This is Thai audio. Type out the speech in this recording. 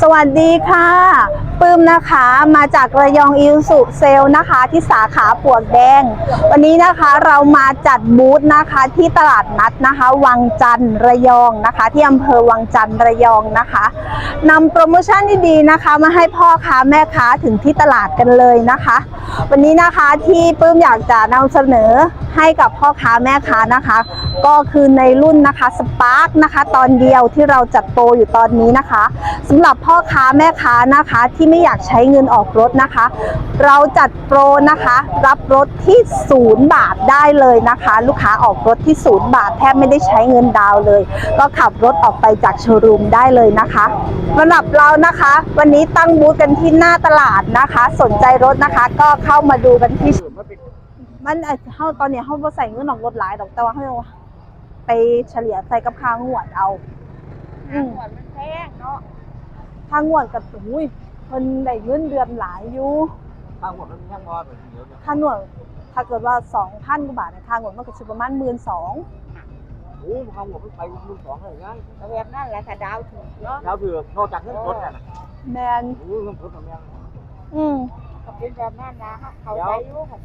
สวัสดีค่ะปื้มนะคะมาจากระยองอิวสุเซลนะคะ ที่สาขาปวกแดง วันนี้นะคะเรามาจัดบูธนะคะที่ตลาดนัดนะคะ วังจันทร์ระยองนะคะ ที่อำเภอวังจันทร์ระยองนะคะนำโปรโมชั่นดีๆนะคะ มาให้พ่อค้าแม่ค้าถึงที่ตลาดกันเลยนะคะ วันนี้นะคะที่ปื้มอยากจะนำเสนอให้กับพ่อค้าแม่ค้านะคะ ก็คือในรุ่นนะคะสปาร์กนะคะ ตอนเดียวที่เราจัดโปรอยู่ตอนนี้นะคะสำหรับับพ่อค้าแม่ค้านะคะ ที่ไม่อยากใช้เงินออกรถนะคะ เราจัดโปรนะคะ รับรถที่ศูนย์บาทได้เลยนะคะ ลูกค้าออกรถที่ศูนย์บาทแทบไม่ได้ใช้เงินดาวเลย ก็ขับรถออกไปจากโชว์รูมได้เลยนะคะสำหรับเรานะคะ วันนี้ตั้งบูธกันที่หน้าตลาดนะคะ สนใจรถนะคะ ก็เข้ามาดูกันที่มันเอ่อเฮาตอนนี้เฮาใส่เงินออกรถหลายดอกแต่ว่าเฮาไปเฉลี่ยใส่กับค่างวดเอาอืมหวนมันแพงเนาะางวดกับอุ้ยเพิ่นได้เงินเดือนหลายอยู่ข้างหมดมันยังมอแบบเดียวเนี่ยค่างวดถ้าเกิดว่า2,000กว่าบาทเนี่ยค่างวดมันก็สิประมาณ12,000โอ้ข้างหมดมันไปมือสองเลยงั้นแต่แบบนั้นแหละถ้าดาวถูกเนาะเช้าเถือกนอกจากเงินสดน่ะนะแมนโอ้เงินสดทำยังอืมก็เป็นแบบนั้นนะเขาใจอยู่ค่ะ